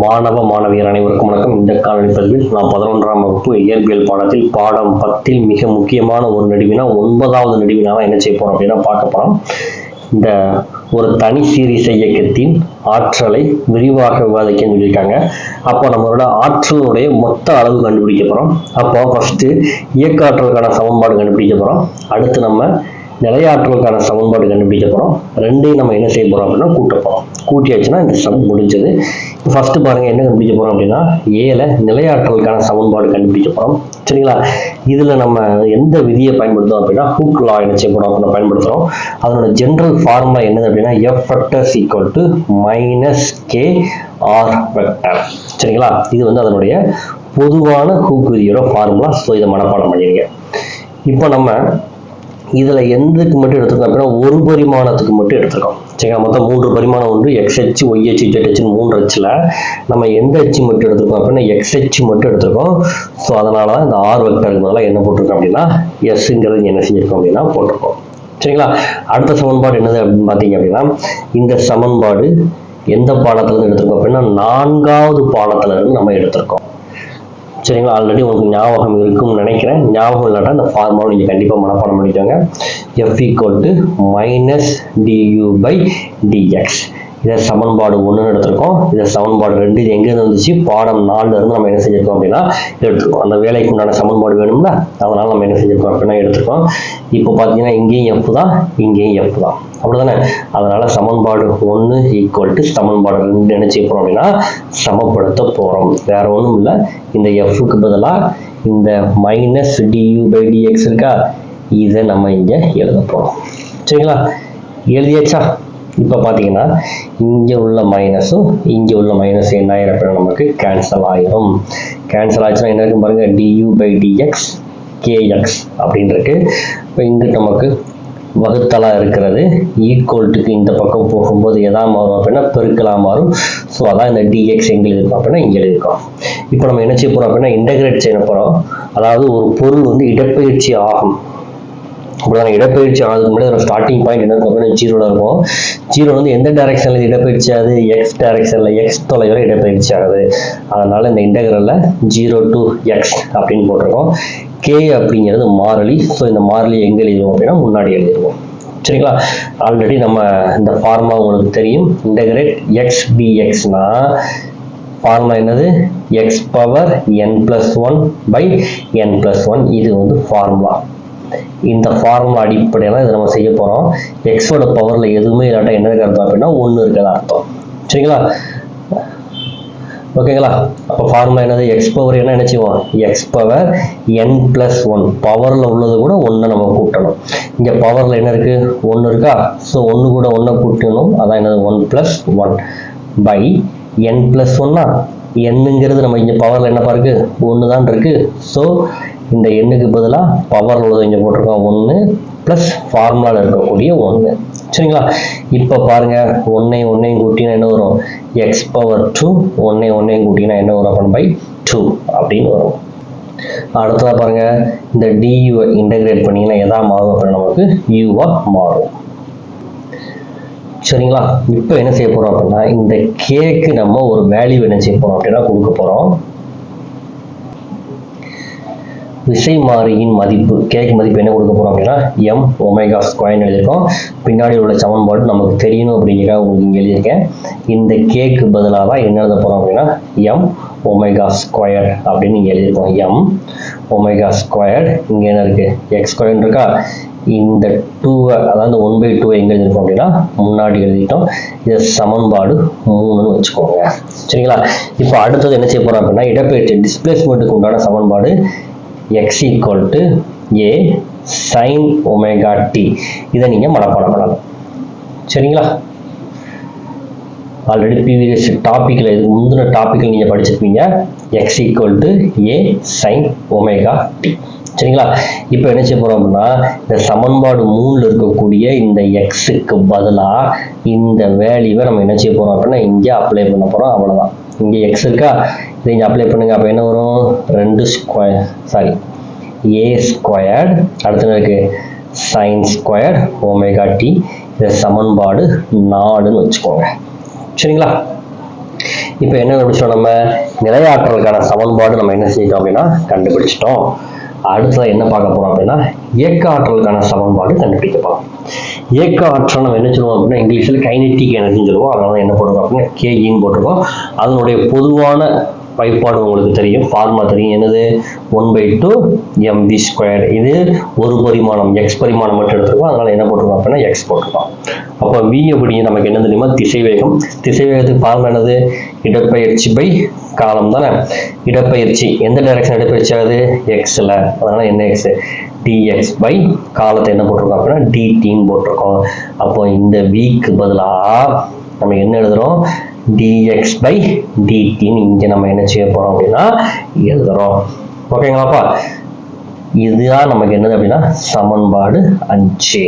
மாணவ மாணவியர் அனைவருக்கும் வணக்கம். இந்த காணொலி பதிவில் நான் பதினொன்றாம் வகுப்பு இயற்பியல் பாடத்தில் பாடம் பத்தில் மிக முக்கியமான ஒரு நடுவினா ஒன்பதாவது நடுவினா என்ன செய்ய போறோம் அப்படின்னா பார்க்க போறோம். இந்த ஒரு தனி சீரிச இயக்கத்தின் ஆற்றலை விரிவாக விவாதிக்கன்னு சொல்லியிருக்காங்க. அப்போ நம்மளோட ஆற்றலுடைய மொத்த அளவு கண்டுபிடிக்க போறோம். அப்போ ஃபர்ஸ்ட் இயக்க ஆற்றலுக்கான சமன்பாடு கண்டுபிடிக்க போறோம். அடுத்து நம்ம நிலையாற்றலுக்கான சமன்பாடு கண்டுபிடிக்க போகிறோம் ரெண்டையும் நம்ம என்ன செய்ய போறோம் அப்படின்னா கூட்டப்போம் கூட்டியாச்சுன்னா இந்த சம் முடிஞ்சது. ஃபஸ்ட்டு பாருங்க என்ன கண்டுபிடிக்க போகிறோம் அப்படின்னா ஏல நிலையாற்றலுக்கான சமன்பாடு கண்டுபிடிக்க போகிறோம் சரிங்களா? இதுல நம்ம எந்த விதியை பயன்படுத்துறோம் அப்படின்னா ஹூக் லா என்ன செய்ய போகிறோம் அப்படின்னா பயன்படுத்துறோம். அதனோட ஜென்ரல் ஃபார்முலா என்னது அப்படின்னா F vector equal to minus K R vector சரிங்களா? இது வந்து அதனுடைய பொதுவான ஹூக் விதியோட ஃபார்முலா ஸோ இதை மனப்பாடம் பண்ணிடுங்க இப்போ நம்ம இதில் எதுக்கு மட்டும் எடுத்திருக்கோம் அப்படின்னா ஒரு பரிமாணத்துக்கு மட்டும் எடுத்திருக்கோம் சரிங்களா? மொத்தம் மூன்று பரிமாணம் ஒன்று X H Y H Z H மூன்று ஹெச்சில் நம்ம எந்த ஹெச் மட்டும் எடுத்திருக்கோம் அப்படின்னா எக்ஸ் ஹெச் மட்டும் எடுத்திருக்கோம் ஸோ அதனால தான் இந்த ஆர் வெக்டருக்கு பதிலாக என்ன போட்டிருக்கோம் அப்படின்னா எஸ்ங்கிறது என்ன செஞ்சிருக்கோம் அப்படின்னா போட்டிருக்கோம். சரிங்களா? அடுத்த சமன்பாடு என்னது அப்படின்னு பார்த்தீங்க அப்படின்னா இந்த சமன்பாடு எந்த பாடத்துலேருந்து எடுத்திருக்கோம் அப்படின்னா நான்காவது பாடத்துலேருந்து நம்ம எடுத்திருக்கோம். சரிங்களா? ஆல்ரெடி உங்களுக்கு ஞாபகம் இருக்கும்னு நினைக்கிறேன். ஞாபகம் இல்லாட்டா இந்த ஃபார்முலா நீங்கள் கண்டிப்பாக மனப்பாடம் பண்ணிக்கோங்க. F equal to minus du by dx இதை சமன்பாடு ஒன்று எடுத்திருக்கோம். இதை சமன்பாடு ரெண்டு இது எங்கேருந்து வந்துச்சு? பாடம் நாலுல இருந்து நம்ம என்ன செஞ்சிருக்கோம் அப்படின்னா எடுத்துருக்கோம். அந்த வேலைக்கு உண்டான சமன்பாடு வேணும்ல அதனால நம்ம என்ன செஞ்சிருக்கோம் அப்படின்னா எடுத்துருக்கோம். இப்போ பார்த்தீங்கன்னா இங்கேயும் எஃப் தான் இங்கேயும் எஃப் தான். அப்படிதானே அதனால சமன்பாடு ஒன்று ஈக்குவல் டு சமன்பாடு ரெண்டு என்ன செய்ய போறோம் அப்படின்னா சமப்படுத்த போறோம். வேற ஒன்றும் இல்லை. இந்த எஃப்க்கு பதிலாக இந்த மைனஸ் டியூ பை டிஎக்ஸ் இருக்கா? இதை நம்ம இங்கே எழுத போறோம். சரிங்களா? எழுதியாச்சா? இப்போ பார்த்தீங்கன்னா இங்கே உள்ள மைனஸும் இங்கே உள்ள மைனஸ் என்ன ஆயிரம் அப்படின்னா நமக்கு கேன்சல் ஆயிரும். கேன்சல் ஆச்சுன்னா என்ன இருக்கு பாருங்க? டியூ பை டிஎக்ஸ் கேஎக்ஸ் அப்படின்னு இருக்கு. இப்போ இங்கே நமக்கு வகுத்தலா இருக்கிறது. ஈக்குவல்ட்டுக்கு இந்த பக்கம் போகும்போது எதா மாறும் அப்படின்னா பெருக்கலா மாறும். ஸோ அதான் இந்த டிஎக்ஸ் எங்கே எழுதிருக்கோம் அப்படின்னா இங்கே எழுதிருக்கோம் இப்போ நம்ம என்ன செய்ய போறோம் அப்படின்னா இன்டகிரேட் செய்ய போறோம். அதாவது ஒரு பொருள் வந்து இடப்பெயர்ச்சி ஆகும். அப்படிதான் இடப்பெயர்ச்சி ஆனதுக்கு முன்னாடி ஒரு ஸ்டார்டிங் பாயிண்ட் என்ன இருக்கும் அப்படின்னா இருக்கும். ஜீரோ வந்து எந்த டைரக்ஷனில் இடப்பெயர்ச்சி ஆகுது? எக்ஸ் டைரக்ஷனில் எக்ஸ் தொலைவில் இடப்பெயர்ச்சி ஆகுது. அதனால் இந்த இன்டகிரல்ல ஜீரோ டு எக்ஸ் அப்படின்னு போட்டிருக்கோம். கே அப்படிங்கிறது மாறிலி. ஸோ இந்த மாறிலி எங்கே எழுதுவோம் அப்படின்னா முன்னாடி எழுதிடுவோம் சரிங்களா? ஆல்ரெடி நம்ம இந்த ஃபார்மா உங்களுக்கு தெரியும். இன்டகிரேட் எக்ஸ் பிஎக்ஸ்னா ஃபார்முலா என்னது? X power N plus one by N plus one இது வந்து ஃபார்முலா இந்த ஃபார்முலா அடிப்படையில் இதை நம்ம செய்ய போகிறோம் எக்ஸோட பவரில் எதுவுமே இல்லாட்டா என்ன இருக்கு அர்த்தம் அப்படின்னா ஒன்று இருக்கிறது அர்த்தம். சரிங்களா? ஓகேங்களா? அப்போ ஃபார்முலா என்னது? எக்ஸ் பவர் என்ன நினச்சிவோம் X power N plus one பவரில் உள்ளது கூட ஒன்றை நம்ம கூட்டணும். இங்கே பவரில் என்ன இருக்கு? ஒன்று இருக்கா? ஸோ ஒன்று கூட ஒன்றை கூட்டணும் அதான் என்னது? One plus one by N plus ஒன்னா என்னுங்கிறது நம்ம இங்கே பவரில் என்னப்பா இருக்கு ஒன்று தான் இருக்கு. ஸோ இந்த எண்ணுக்கு பதிலாக பவர் உள்ளது இங்கே போட்டிருக்கோம். ஒன்று ப்ளஸ் ஃபார்முலாவில் இருக்கக்கூடிய ஒன்று சரிங்களா? இப்போ பாருங்க ஒன்றையும் ஒன்றையும் கூட்டினா என்ன வரும்? எக்ஸ் பவர் டூ ஒன்றையும் ஒன்றையும் கூட்டினா என்ன வரும்? அப்படின்னு பை டூ அப்படின்னு வரும். அடுத்ததாக பாருங்க இந்த டியூவை இன்டகிரேட் பண்ணீங்கன்னா எதா மாறும்? அப்படின்னா நமக்கு யூவாக மாறும். சரிங்களா? இப்போ என்ன செய்ய போறோம் அப்படின்னா இந்த கேக்கு நம்ம ஒரு வேல்யூ என்ன செய்ய போறோம் அப்படின்னா கொடுக்க போறோம். விசை மாறியின் மதிப்பு கேக் மதிப்பு என்ன கொடுக்க போறோம் அப்படின்னா எம் ஒமேகா ஸ்கொயர்னு எழுதியிருக்கோம். பின்னாடி உள்ள சமன்பாடு நமக்கு தெரியணும் அப்படிங்கிற உங்களுக்கு இங்கே எழுதியிருக்கேன். இந்த கேக்கு பதிலாக தான் என்ன எழுத போறோம் அப்படின்னா எம் ஒமேகா ஸ்கொயர் அப்படின்னு இங்கே எழுதியிருக்கோம். எம் ஒமேகா ஸ்கொயர் இங்கே என்ன இருக்கு? எக்ஸ் ஸ்கொயர் இருக்கா? இந்த டூவை அதாவது ஒன் பை டூ எங்கே எழுதியிருக்கோம் அப்படின்னா முன்னாடி எழுதிட்டோம். இது சமன்பாடு மூணுன்னு வச்சுக்கோங்க. சரிங்களா? இப்போ அடுத்தது என்ன செய்ய போறோம் அப்படின்னா இடப்பெயர்ச்சி டிஸ்பிளேஸ்மெண்ட்டுக்கு உண்டான சமன்பாடு X equal to A sine omega T இதை நீங்கள் மனப்பாடம் பண்ணலாம். சரிங்களா? ஆல்ரெடி ப்ரீவியஸ் டாப்பிக்கில் இது முந்தின டாப்பிக்கில் நீங்கள் படிச்சிருப்பீங்க. X equal to A sine omega T சரிங்களா? இப்போ என்ன செய்ய போறோம் அப்படின்னா இந்த சமன்பாடு மூணுல இருக்கக்கூடிய இந்த எக்ஸுக்கு பதிலாக இந்த வேல்யூவை நம்ம என்ன செய்ய போறோம் அப்படின்னா இங்கே அப்ளை பண்ண போறோம். அவ்வளவுதான். இங்கே எக்ஸ் இருக்கா? இதை இங்கே அப்ளை பண்ணுங்க. அப்போ என்ன வரும்? ரெண்டு ஸ்கொயர் சாரி ஏ ஸ்கொயர்ட் அடுத்து என்ன இருக்கு? சைன் ஸ்கொயர் ஒமேகா டி இந்த சமன்பாடு நாலுன்னு வச்சுக்கோங்க. சரிங்களா? இப்போ என்ன கண்டுபிடிச்சோம் நம்ம? நிலையாற்றலுக்கான சமன்பாடு நம்ம என்ன செஞ்சிட்டோம் அப்படின்னா கண்டுபிடிச்சிட்டோம். அடுத்தது என்ன பார்க்க போறோம் அப்படின்னா இயக்க ஆற்றலுக்கான சமன்பாடு கண்டுபிடிக்க போறோம் இயக்க ஆற்றல் நம்ம என்ன சொல்லுவோம் அப்படின்னா இங்கிலீஷில் கைனெட்டிக் எனர்ஜின்னு சொல்லுவோம். அதனால என்ன போட்டிருக்கோம் அப்படின்னா கேஇன்னு போட்டிருக்கோம். அதனுடைய பொதுவான வைப்பாடு உங்களுக்கு தெரியும். ஃபார்முலா தெரியும். என்னது? One by two MV square இது ஒரு பரிமாணம் எக்ஸ் பரிமாணம் மட்டும் எடுத்துருக்கோம். அதனால என்ன போட்டிருக்கோம் அப்படின்னா எக்ஸ் போட்டிருக்கோம். அப்போ வி அப்படிங்க நமக்கு என்ன தெரியுமா? திசைவேகம். திசைவேகத்துக்கு ஃபார்முலா என்னது? இடப்பெயர்ச்சி பை காலம் தானே? இடப்பெயர்ச்சி எந்த டைரக்ஷன் இடப்பெயர்ச்சி ஆகுது? எக்ஸில் அதனால் என்ன எக்ஸ் டிஎக்ஸ் பை காலத்தை என்ன போட்டிருக்கோம் அப்படின்னா டிடின்னு போட்டிருக்கோம். அப்போ இந்த வீக்கு பதிலாக நம்ம என்ன எழுதுகிறோம் டிஎக்ஸ் பை டிடின்னு இங்கே நம்ம என்ன செய்ய போகிறோம் அப்படின்னா எழுதுகிறோம் ஓகேங்களாப்பா இதுதான் நமக்கு என்னது அப்படின்னா சமன்பாடு அஞ்சு.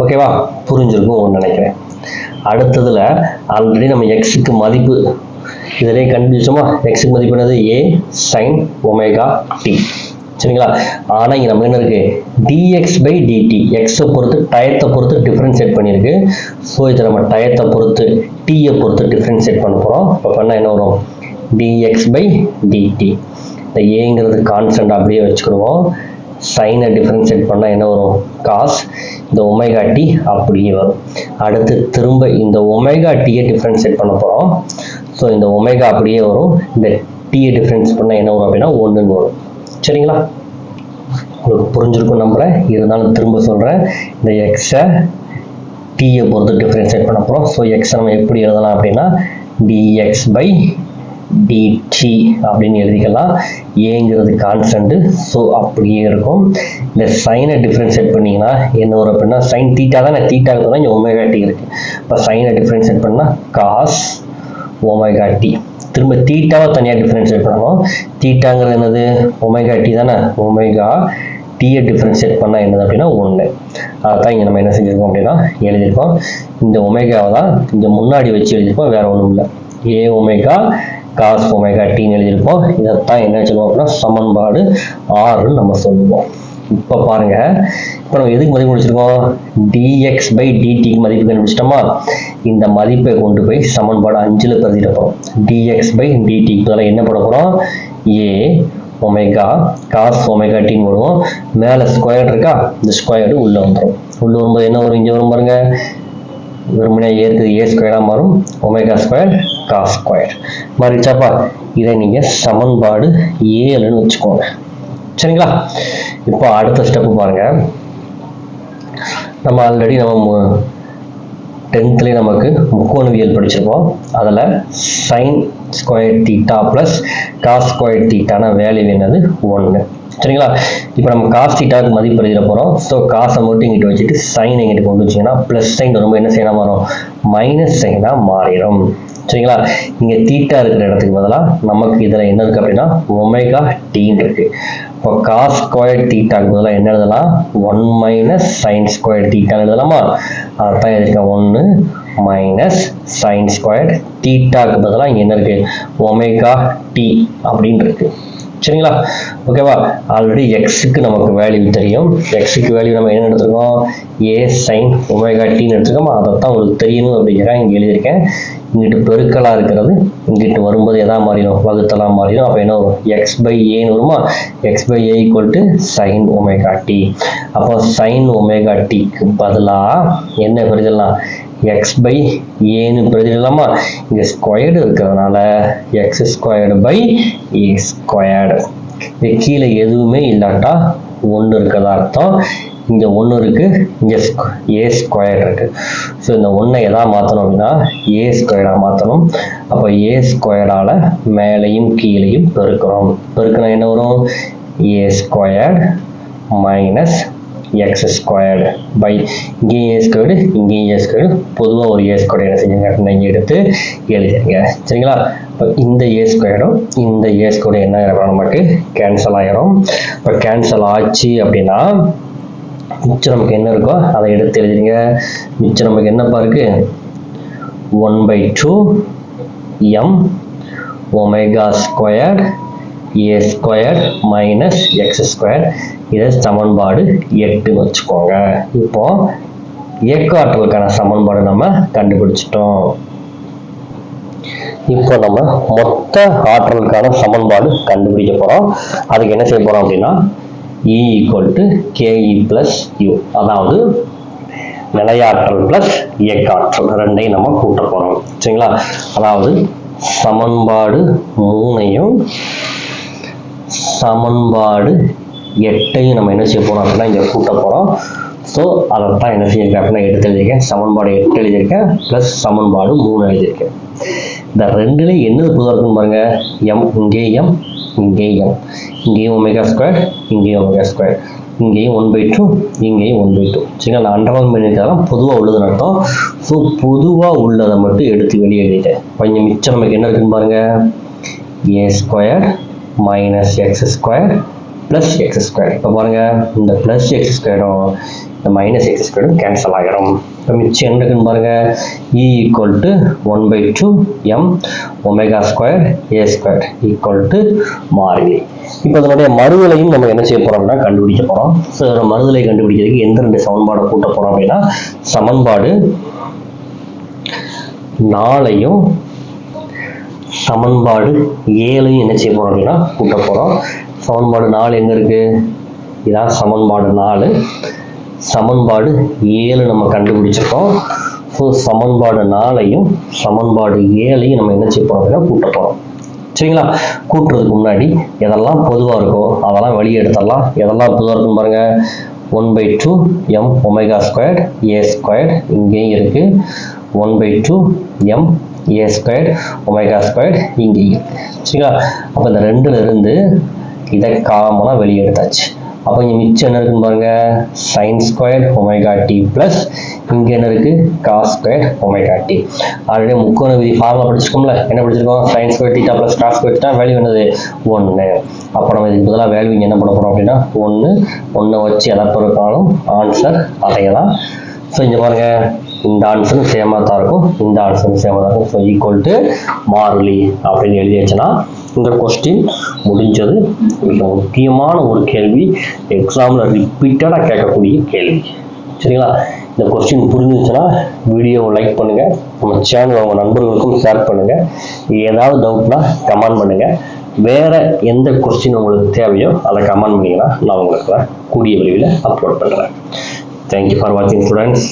ஓகேவா புரிஞ்சிருக்கும் நினைக்கிறேன். அடுத்ததுல ஆல்ரெடி நம்ம எக்ஸுக்கு மதிப்பு. இதிலே கண்டுபிடிச்சோமா? எக்ஸுக்கு மதிப்பு என்னது? ஏ சைன் ஒமேகா டி சரிங்களா? ஆனால் இங்கே நம்ம என்ன இருக்கு? டிஎக்ஸ் பை டிடி எக்ஸை பொறுத்து டயத்தை பொறுத்து டிஃப்ரென்ஷியேட் பண்ணியிருக்கு. ஸோ இதை நம்ம டயத்தை பொறுத்து டீயை பொறுத்து டிஃப்ரென்ஷியேட் பண்ண போகிறோம் இப்போ பண்ணால் என்ன வரும்? டிஎக்ஸ் பை டிடி இந்த ஏங்கிறது கான்ஸ்டன்ட் அப்படியே வச்சுக்கிடுவோம். சைனை டிஃப்ரென்ஷியேட் பண்ணால் என்ன வரும்? காஸ் இந்த ஒமேகா டி அப்படியே வரும். அடுத்து திரும்ப இந்த ஒமேகா டீயை டிஃபரன்ஷியேட் பண்ண போகிறோம் ஸோ இந்த ஒமேகா அப்படியே வரும். இந்த டீயை டிஃப்ரென்ஸ் பண்ணால் என்ன வரும் அப்படின்னா ஒன்றுன்னு வரும். சரிங்களா? உங்களுக்கு புரிஞ்சிருக்கும் நம்புகிறேன் இருந்தாலும் திரும்ப சொல்கிறேன் இந்த எக்ஸை டீயை பொறுத்து டிஃப்ரென்ஷியேட் பண்ண போகிறோம் ஸோ எக்ஸை நம்ம எப்படி எழுதலாம் அப்படின்னா டிஎக்ஸ் பை டிடி அப்படின்னு எழுதிக்கலாம். ஏங்கிறது கான்ஸ்டன்ட்டு ஸோ அப்படியே இருக்கும். இந்த சைனை டிஃப்ரென்ஷியேட் பண்ணிங்கன்னா என்ன வரும் அப்படின்னா சைன் தீட்டா தானே தீட்டாவுக்கு தான் இங்கே ஒமேகா டி இப்போ சைனை டிஃப்ரென்ஷியேட் பண்ணால் காஸ் ஒமேகா டி திரும்ப தீட்டாவை தனியாக டிஃப்ரென்ஷியேட் பண்ணணும். தீட்டாங்கிறது என்னது? ஒமேகா டி தானே? ஒமேகா டீயை டிஃப்ரென்ஷியேட் பண்ணால் என்னது அப்படின்னா ஒன்று அதான் இங்கே நம்ம என்ன செஞ்சுருக்கோம் அப்படின்னா எழுதியிருக்கோம். இந்த ஒமேகாவை தான் இந்த முன்னாடி வச்சு எழுதியிருக்கோம் வேறு ஒன்றும் இல்லை. ஏ ஒமேகா காஸ் ஒமேகா டீன்னு எழுதியிருப்போம். இதைத்தான் என்ன சொல்லுவோம் அப்படின்னா சமன்பாடு ஆறுன்னு நம்ம சொல்லுவோம். இப்போ பாருங்க. இப்போ நம்ம எதுக்கு மதிப்பு முடிச்சிருக்கோம் டிஎக்ஸ் பை டிடிக்கு மதிப்பு கண்டுபிடிச்சிட்டோமா? இந்த மதிப்பை கொண்டு போய் சமன்பாடு அஞ்சில் பிரதிட போகிறோம் டிஎக்ஸ் பை டிடிக்கு பதிலாக என்ன பண்ண போகிறோம் ஏ ஒமேகா காஸ் ஒமேகா டின்னு போடுவோம். மேலே ஸ்கொயர் இருக்கா? இந்த ஸ்கொயர்டு உள்ளே வந்துடும் உள்ளே வரும்போது என்ன வரும்? இங்கே வரும் பாருங்க. வெறுமனே ஏ ஏ ஸ்கொயராக மாறும். ஒமேகா ஸ்கொயர் காஸ் ஸ்கொயர் மாறிச்சாப்பா இதை நீங்கள் சமன்பாடு ஏழுன்னு வச்சுக்கோங்க. சரிங்களா? இப்போ அடுத்த ஸ்டெப்பு பாருங்க. நம்ம ஆல்ரெடி நம்ம டென்த்லேயே நமக்கு முக்கோணவியல் படிச்சிருப்போம் அதில் sine square theta plus cos square தீட்டான value என்னது? ஒன்று சரிங்களா? இப்போ நம்ம காஸ் தீட்டாவுக்கு மதிப்பு எழுதிட போகிறோம் ஸோ காசை மட்டும் இங்கிட்டு வச்சுட்டு சைன் எங்கிட்ட கொண்டு வச்சிங்கன்னா ப்ளஸ் சைன் ரொம்ப என்ன செய்யணும் வரும் மைனஸ் சைனாக மாறிடும். சரிங்களா? இங்கே தீட்டா இருக்கிற இடத்துக்கு பதிலாக நமக்கு இதில் என்ன இருக்குது அப்படின்னா? ஒமேகா டீன் இருக்கு. இப்போ காஸ் ஸ்கொயர் தீட்டாக்கு பதிலாக என்ன எழுதலாம்? ஒன் மைனஸ் சைன் ஸ்கொயர் தீட்டான்னு எழுதலாமா? அப்போ இருக்க ஒன்று மைனஸ் சைன் ஸ்கொயர் தீட்டாக்கு பதிலாக இங்கே என்ன இருக்குது ஒமேகா டி அப்படின்னு இருக்குது சரிங்களா? ஓகேவா? ஆல்ரெடி எக்ஸுக்கு நமக்கு வேல்யூ தெரியும். எக்ஸுக்கு வேல்யூ நம்ம என்ன எடுத்துருக்கோம்? ஏ சைன் ஒமேகா டின்னு அதை அதைத்தான் உங்களுக்கு தெரியணும் அப்படிங்கிறேன் இங்கே எழுதியிருக்கேன். இங்கிட்டு பெருக்கலாக இருக்கிறது இங்கிட்டு வரும்போது எதா மாறிடும்? வகுத்தலாம் மாறிடும். அப்போ என்ன வரும்? எக்ஸ் பை ஏன்னு வருமா? X by A equal to sine omega T அப்போ சைன் ஒமேகா டிக்கு பதிலாக என்ன பெருக்கலாம் எக்ஸ் பை ஏன்னு பிரதிடலாமா இங்கே ஸ்கொயர்டு இருக்கிறதுனால X squared by A squared இது கீழே எதுவுமே இல்லாட்டா ஒன்று இருக்கிறதா அர்த்தம்? இங்கே ஒன்று இருக்கு இங்கே ஏ ஸ்கொயர் இருக்கு. ஸோ இந்த ஒன்றை எதா மாற்றணும் அப்படின்னா ஏ ஸ்கொயராக மாற்றணும் அப்போ ஏ ஸ்கொயரால் மேலேயும் கீழேயும் பெருக்கிறோம் பெருக்கணும் என்ன வரும்? A square minus X squared by இங்கேயும் ஏ ஸ்கொயர்டு இங்கேயும் ஏ ஸ்கொயர்டு பொதுவாக ஒரு ஏ ஸ்கொயர்டு என்ன செஞ்சுங்க அப்படின்னா இங்கே எடுத்து எழுதிடுங்க. சரிங்களா? இப்போ இந்த ஏ ஸ்கொயரும் இந்த ஏ ஸ்கொயர்டு என்ன ஆகிடும் நமக்கு கேன்சல் ஆகிரும் இப்போ கேன்சல் ஆச்சு அப்படின்னா மிச்சம் நமக்கு என்ன இருக்கோ அதை எடுத்து எழுதிடுங்க. மிச்சம் நமக்கு என்னப்பா இருக்கு? One by two M omega square A square minus X square இதை சமன்பாடு எட்டுன்னு வச்சுக்கோங்க. இப்போ இயக்க ஆற்றலுக்கான சமன்பாடு நம்ம கண்டுபிடிச்சிட்டோம். இப்போ நம்ம மொத்த ஆற்றலுக்கான சமன்பாடு கண்டுபிடிக்க போறோம். அதுக்கு என்ன செய்ய போறோம் அப்படின்னா E equal to KE plus U அதாவது நிலையாற்றல் பிளஸ் இயக்காற்றல். ரெண்டையும் நம்ம கூட்ட போறோம். சரிங்களா? அதாவது சமன்பாடு மூணையும் சமன்பாடு எட்டையும் நம்ம என்ன செய்ய போகிறோம் அப்படின்னா இங்கே கூட்ட போகிறோம் ஸோ அதைத்தான் என்ன செய்யிருக்கேன் அப்படின்னா எடுத்து எழுதியிருக்கேன். சமன்பாடு எட்டு எழுதியிருக்கேன் ப்ளஸ் சமன்பாடு மூணு எழுதியிருக்கேன். இந்த ரெண்டுல என்னது புதுவாக இருக்குன்னு பாருங்க. எம் இங்கே எம் இங்கே எம் இங்கேயும் ஒமேகா ஸ்கொயர் இங்கேயும் ஒமேகா ஸ்கொயர் இங்கேயும் ஒன் பை டூ இங்கேயும் ஒன் பை டூ சரிங்களா? நான் அண்டர்லைன் பண்ணியிருக்கலாம் பொதுவாக உள்ளதுன்னு அர்த்தம். ஸோ பொதுவாக உள்ளதை மட்டும் எடுத்து வெளியே எழுதிட்டேன். கொஞ்சம் மிச்சம் நமக்கு என்ன இருக்குன்னு பாருங்கள் A square minus X square plus X square இப்போ பாருங்க இந்த ப்ளஸ் எக்ஸ் ஸ்கொயரும் இந்த மைனஸ் எக்ஸ் ஸ்கொயரும் கேன்சல் ஆகிடும் இப்போ மிச்சம் என்ன இருக்குன்னு பாருங்க E equal to one by two M omega square A square equal to மாறிலி. இப்போ அதனுடைய மறுதலையும் நம்ம என்ன செய்ய போகிறோம்னா கண்டுபிடிக்க போகிறோம் ஸோ மறுதலை கண்டுபிடிக்கிறதுக்கு எந்த ரெண்டு சமன்பாடை கூட்ட போறோம் அப்படின்னா சமன்பாடு நாளையும் சமன்பாடு ஏழையும் என்ன செய்ய போகிறோம் அப்படின்னா கூட்ட போகிறோம் சமன்பாடு நாலு எங்க இருக்கு? இதான் சமன்பாடு நாலு. சமன்பாடு ஏழு நம்ம கண்டுபிடிச்சிருக்கோம். ஸோ சமன்பாடு நாலையும் சமன்பாடு ஏழையும் நம்ம என்ன செய்ய போறோம் அப்படின்னா கூட்ட போகிறோம் சரிங்களா? கூட்டுறதுக்கு முன்னாடி எதெல்லாம் பொதுவாக இருக்கோ அதெல்லாம் வெளியே எடுத்துடலாம். எதெல்லாம் பொதுவாக இருக்குன்னு பாருங்க. One by two M omega square A square இங்கேயும் இருக்கு. One by two M A square omega square இங்கேயும் சரிங்களா? அப்போ இந்த ரெண்டுல இருந்து இதை காமனாக வெளியே எடுத்தாச்சு அப்போ இங்கே மிச்சம் என்ன இருக்குன்னு பாருங்க. Sine square omega T plus இங்கே என்ன இருக்கு? Cos square omega T already முக்கோண விதி ஃபார்முலா படிச்சிருக்கோம்ல. என்ன படிச்சிருக்கோம்? Sine square theta plus cos square theta value என்னது? ஒன்று அப்போ நம்ம இதுக்கு பதிலாக வேல்யூ இங்கே என்ன பண்ண போகிறோம் அப்படின்னா ஒன்று ஒன்றை வச்சு எதை பொறுக்காலும் ஆன்சர் அடையலாம். ஸோ இங்கே பாருங்கள் இந்த ஆன்சரும் சேமாக தான் இருக்கும். இந்த ஆன்சரும் சேமாக தான் இருக்கும். ஸோ ஈக்குவல் டு மாறிலி அப்படின்னு எழுதிச்சின்னா இந்த கொஸ்டின் முடிஞ்சது. மிக முக்கியமான ஒரு கேள்வி. எக்ஸாமில் ரிப்பீட்டடாக கேட்கக்கூடிய கேள்வி. சரிங்களா? இந்த கொஸ்டின் புரிஞ்சிச்சுன்னா வீடியோவை லைக் பண்ணுங்கள் நம்ம சேனல் உங்கள் நண்பர்களுக்கும் ஷேர் பண்ணுங்கள் ஏதாவது டவுட்னா கமெண்ட் பண்ணுங்கள் வேற எந்த கொஸ்டின் உங்களுக்கு தேவையோ அதை கமெண்ட் பண்ணிங்கன்னா நான் உங்களுக்கு கூடிய விரைவில் அப்லோட் பண்ணுறேன் தேங்க்யூ ஃபார் வாட்சிங் ஸ்டூடெண்ட்ஸ்